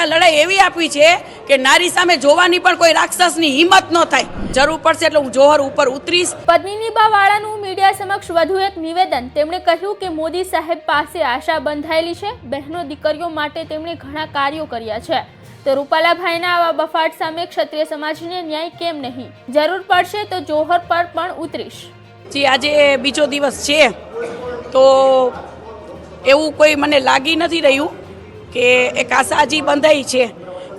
આ લડાઈ એવી આપવી છે કે નારી સામે જોવાની પણ કોઈ રાક્ષસની હિંમત ન થાય. જરૂર પડશે એટલે હું જોહર ઉપર ઉતરીશ. પદ્મિનીબા વાળાનું મીડિયા સમક્ષ વધુ એક નિવેદન. તેમણે કહ્યું કે મોદી સાહેબ પાસે આશા બંધાયેલી છે. બહેનો દીકરીઓ માટે તેમણે ઘણા કાર્યો કર્યા છે. તો રૂપાલાભાઈના આવા બફાટ સામે ક્ષત્રિય સમાજને ન્યાય કેમ નહીં? જરૂર પડશે તો જોહર પર પણ ઉતરીશ. જે આજે બીજો દિવસ છે. તો એવું કોઈ મને લાગી નથી રહ્યું. કે એક આશાજી બંધાઈ છે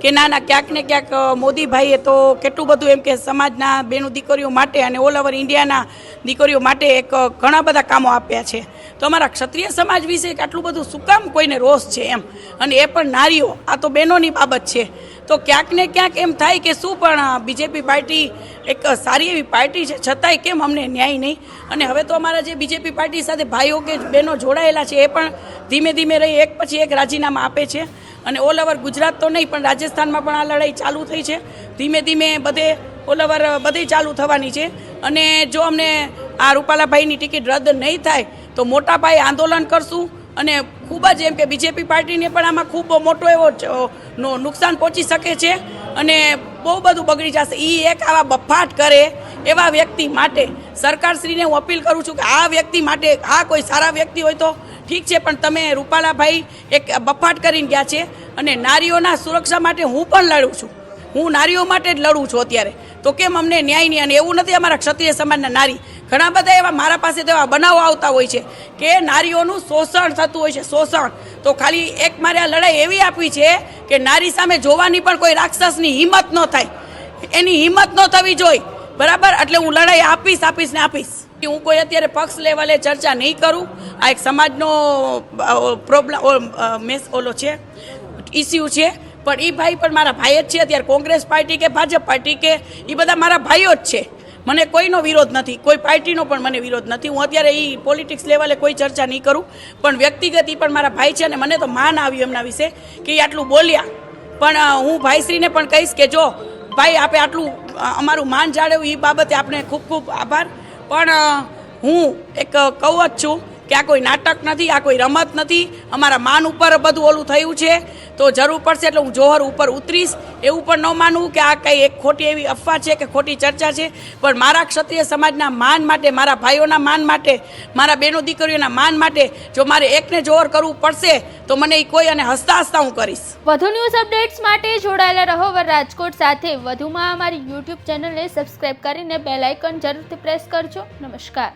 કે ના ના ક્યાંક ને ક્યાંક મોદીભાઈએ તો કેટલું બધું એમ કે સમાજના બેનો દીકરીઓ માટે અને ઓલ ઓવર ઇન્ડિયાના દીકરીઓ માટે એક ઘણા બધા કામો આપ્યા છે. તો અમારા ક્ષત્રિય સમાજ વિશે આટલું બધું શું કામ કોઈને રોષ છે એમ? અને એ પણ નારીઓ, આ તો બહેનોની બાબત છે. તો ક્યાંક ને ક્યાંક એમ થાય કે શું પણ બીજેપી પાર્ટી એક સારી એવી પાર્ટી છે, છતાંય કેમ અમને ન્યાય નહીં? અને હવે તો અમારા જે બીજેપી પાર્ટી સાથે ભાઈઓ કે બહેનો જોડાયેલા છે, એ પણ ધીમે ધીમે રહી, એક પછી એક રાજીનામા આપે છે. અને ઓલ ઓવર ગુજરાત તો નહીં, પણ રાજસ્થાનમાં પણ આ લડાઈ ચાલુ થઈ છે. ધીમે ધીમે બધે ઓલ ઓવર બધે ચાલુ થવાની છે. અને જો અમને આ રૂપાલાભાઈની ટિકિટ રદ નહીં થાય, તો મોટા પાયે આંદોલન કરશું. અને ખૂબ જ એમ કે બીજેપી પાર્ટીને પણ આમાં ખૂબ મોટો એવો નો નુકસાન પહોંચી શકે છે. અને બહુ બધું બગડી જશે. એ એક આવા બફાટ કરે એવા વ્યક્તિ માટે સરકારશ્રીને હું અપીલ કરું છું કે આ વ્યક્તિ માટે, આ કોઈ સારા વ્યક્તિ હોય તો ઠીક છે, પણ તમે રૂપાલાભાઈ એક બફાટ કરીને ગયા છે અને નારીઓના સુરક્ષા માટે હું પણ લડું છું. હું નારીઓ માટે જ લડું છું અત્યારે. તો કેમ અમને ન્યાય નહીં? અને એવું નથી અમારા ક્ષત્રિય સમાજના નારી ઘણા બધા એવા મારા પાસે તો એવા બનાવો આવતા હોય છે કે નારીઓનું શોષણ થતું હોય છે, શોષણ. તો ખાલી એક મારે આ લડાઈ એવી આપવી છે કે નારી સામે જોવાની પણ કોઈ રાક્ષસની હિંમત ન થાય. એની હિંમત ન થવી જોઈએ બરાબર? એટલે હું લડાઈ આપીશ આપીશ ને આપીશ. હું કોઈ અત્યારે પક્ષ લેવલે ચર્ચા નહીં કરું. આ એક સમાજનો પ્રોબ્લેમ મેસ ઓલો છે ઇસ્યુ છે. પણ એ ભાઈ પણ મારા ભાઈ જ છે અત્યારે. કોંગ્રેસ પાર્ટી કે ભાજપ પાર્ટી કે એ બધા મારા ભાઈઓ જ છે. મને કોઈનો વિરોધ નથી, કોઈ પાર્ટીનો પણ મને વિરોધ નથી. હું અત્યારે એ પોલિટિક્સ લેવલે કોઈ ચર્ચા નહીં કરું, પણ વ્યક્તિગત એ પણ મારા ભાઈ છે અને મને તો માન આવ્યું એમના વિશે કે એ આટલું બોલ્યા. પણ હું ભાઈશ્રીને પણ કહીશ કે જો, ભાઈ આપે આટલું અમારું માન જાળવ્યું એ બાબતે આપણે ખૂબ ખૂબ આભાર. પણ હું એક કહું જ છું કે આ કોઈ નાટક નથી, આ કોઈ રમત નથી. અમારા માન ઉપર બધું ઓલું થયું છે. તો જરૂર પડશે એટલે હું જોહર ઉપર ઉતરીશ. એવું પણ ન માનવું કે આ કંઈ એક ખોટી એવી અફવા છે કે ખોટી ચર્ચા છે. પણ મારા ક્ષત્રિય સમાજના માન માટે, મારા ભાઈઓના માન માટે, મારા બહેનો દીકરીઓના માન માટે જો મારે એકને જોહર કરવું પડશે, તો મને એ કોઈ અને હસતા હસતા હું કરીશ. વધુ ન્યૂઝ અપડેટ્સ માટે જોડાયેલા રહો રાજકોટ સાથે. વધુમાં અમારી યુટ્યુબ ચેનલને સબસ્ક્રાઇબ કરીને બેલ આઇકન જરૂરથી પ્રેસ કરજો. નમસ્કાર.